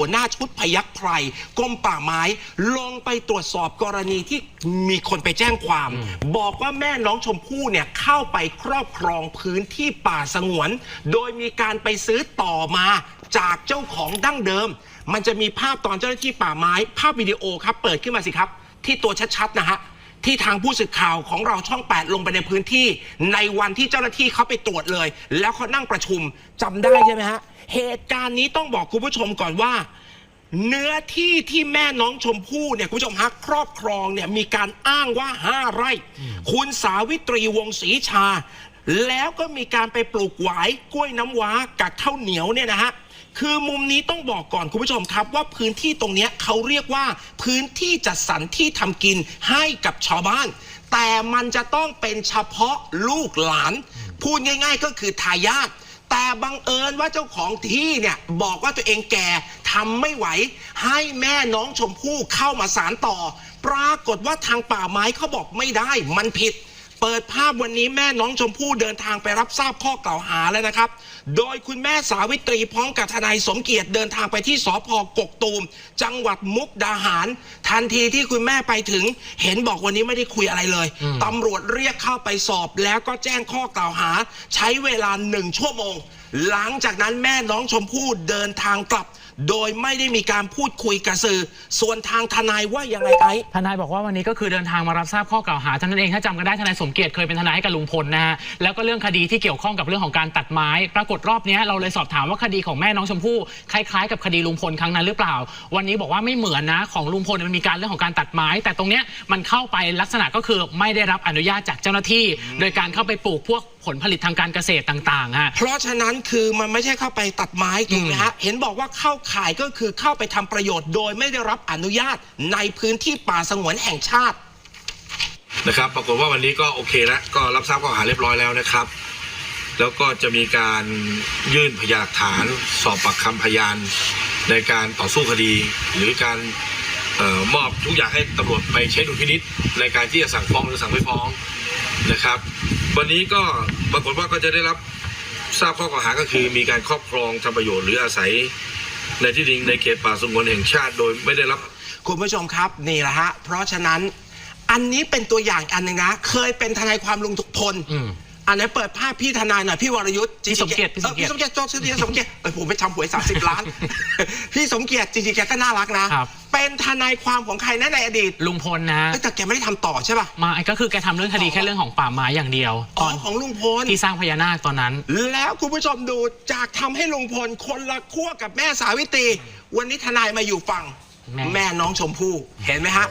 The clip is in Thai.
หัวหน้าชุดพยักไพรกรมป่าไม้ ลงไปตรวจสอบกรณีที่มีคนไปแจ้งความ บอกว่าแม่น้องชมพู่เนี่ยเข้าไปครอบครองพื้นที่ป่าสงวน โดยมีการไปซื้อต่อมาจากเจ้าของดั้งเดิม มันจะมีภาพตอนเจ้าหน้าที่ป่าไม้ ภาพวิดีโอครับ เปิดขึ้นมาสิครับ ที่ตัวชัดๆนะฮะ ที่ทางผู้สื่อข่าวของเราช่อง 8 ลงไปในพื้นที่ ในวันที่เจ้าหน้าที่เขาไปตรวจเลย แล้วเขานั่งประชุมจำได้ใช่ไหมฮะ เหตุการณ์นี้ต้องบอกคุณผู้ชมก่อนว่า เนื้อที่ที่แม่น้องชมพู่เนี่ยคุณผู้ชมฮะครอบครองเนี่ยมีการอ้างว่า 5 ไร่ คุณสาวิตรีวงศรีชา แล้วก็มีการไปปลูกหวายกล้วยน้ำว้ากับข้าวเหนียวเนี่ยนะฮะคือมุมนี้ต้องบอกก่อนคุณผู้ชมครับว่าพื้นที่ตรงนี้เขาเรียกว่า พื้นที่จัดสรรที่ทำกินให้กับชาวบ้าน แต่มันจะต้องเป็นเฉพาะลูกหลาน พูดง่าย ๆ ก็คือทายาทแต่บังเอิญว่าเจ้าของที่เนี่ยบอกว่าตัวเองแก่ทำไม่ไหว ให้แม่น้องชมพู่เข้ามาสารต่อ ปรากฏว่าทางป่าไม้เขาบอกไม่ได้ มันผิด เปิดภาพวันนี้แม่น้องชมพู่เดินทางไปรับทราบข้อกล่าวหาแล้วนะครับ โดยคุณแม่สาวิตรีพร้อมกับทนายสมเกียรติเดินทางไปที่สพกกตูม จังหวัดมุกดาหาร ทันทีที่คุณแม่ไปถึง เห็นบอกวันนี้ไม่ได้คุยอะไรเลยตำรวจเรียกเข้าไปสอบแล้วก็แจ้งข้อกล่าวหา ใช้เวลาหนึ่งชั่วโมง หลังจากนั้นแม่น้องชมพู่เดินทางกลับ โดยไม่ได้มีการพูดคุยกับสื่อ ส่วนทางทนายว่ายังไงไอ้ทนายบอกว่าวันนี้ก็คือเดินทางมารับทราบข้อกล่าวหาเท่านั้นเองถ้าจำกันได้ทนายสมเกียรติเคยเป็นทนายให้กับลุงพลนะฮะแล้วก็เรื่องคดีที่เกี่ยวข้องกับเรื่องของการตัดไม้ ปรากฏรอบนี้เราเลยสอบถามว่าคดีของแม่น้องชมพู่คล้ายๆ กับคดีลุงพลครั้งนั้นหรือเปล่า วันนี้บอกว่าไม่เหมือนนะของลุงพลมันมีการเรื่องของการตัดไม้ แต่ตรงเนี้ยมันเข้าไปลักษณะก็คือไม่ได้รับอนุญาตจากเจ้าหน้าที่ โดยการเข้าไปปลูกพวกผลผลิตทางการเกษตรต่างๆฮะ เพราะฉะนั้นคือมันไม่ใช่เข้าไปตัดไม้ถูกไหมฮะ เห็นบอกว่าเข้าข่ายก็คือเข้าไปทำประโยชน์ โดยไม่ได้รับอนุญาตในพื้นที่ป่าสงวนแห่งชาติ นะครับ ปรากฏว่าวันนี้ก็โอเคแล้วก็รับทราบข้อหาเรียบร้อยแล้วนะครับ แล้วก็จะมีการยื่นพยานหลักฐานสอบปากคำพยานในการต่อสู้คดี หรือการเออมอบทุกอย่างให้ตำรวจไปใช้ดุลพินิษในการที่จะสั่งฟ้องหรือสั่งไม่ฟ้อง นะครับ วันนี้ก็ปรากฏว่าก็จะได้รับทราบข้อกล่าวหาก็คือ มีการครอบครองทำประโยชน์หรืออาศัย ในที่ดินในเขตป่าสงวนแห่งชาติโดยไม่ได้รับ คุณผู้ชมครับนี่แหละฮะเพราะฉะนั้นอันนี้เป็นตัวอย่างอันหนึ่งนะ เคยเป็นทนายความลุงทุกพล อืม อันนี้นเปิดภาพพี่ทนายหน่อยพี่วรยุทธ์พี่สมเกียรติพี่ออสมเกียรติพี่สมเกียรติโทษทีสมเกียรติเออผมไปทำหวย 30 ล้าน พี่สมเกียรติจริงๆแกก็น่ารักนะ ครับ เป็นทนายความของใครนะในอดีตลุงพลนะฮะเอ้ยแต่แกไม่ได้ทำต่อใช่ป่ะมาก็คือแกทำเรื่องคดีแค่เรื่องของป่าไม้อย่างเดียวอ๋ตออนของลุงพล ที่สร้างพญานาคตอนนั้น แล้วคุณผู้ชมดูจากทำให้ลุงพลคนละขั้วกับแม่สาวิตรีวันนี้ทนายมาอยู่ฝั่งแม่ แม่น้องชมพู่เห็นไหมฮะ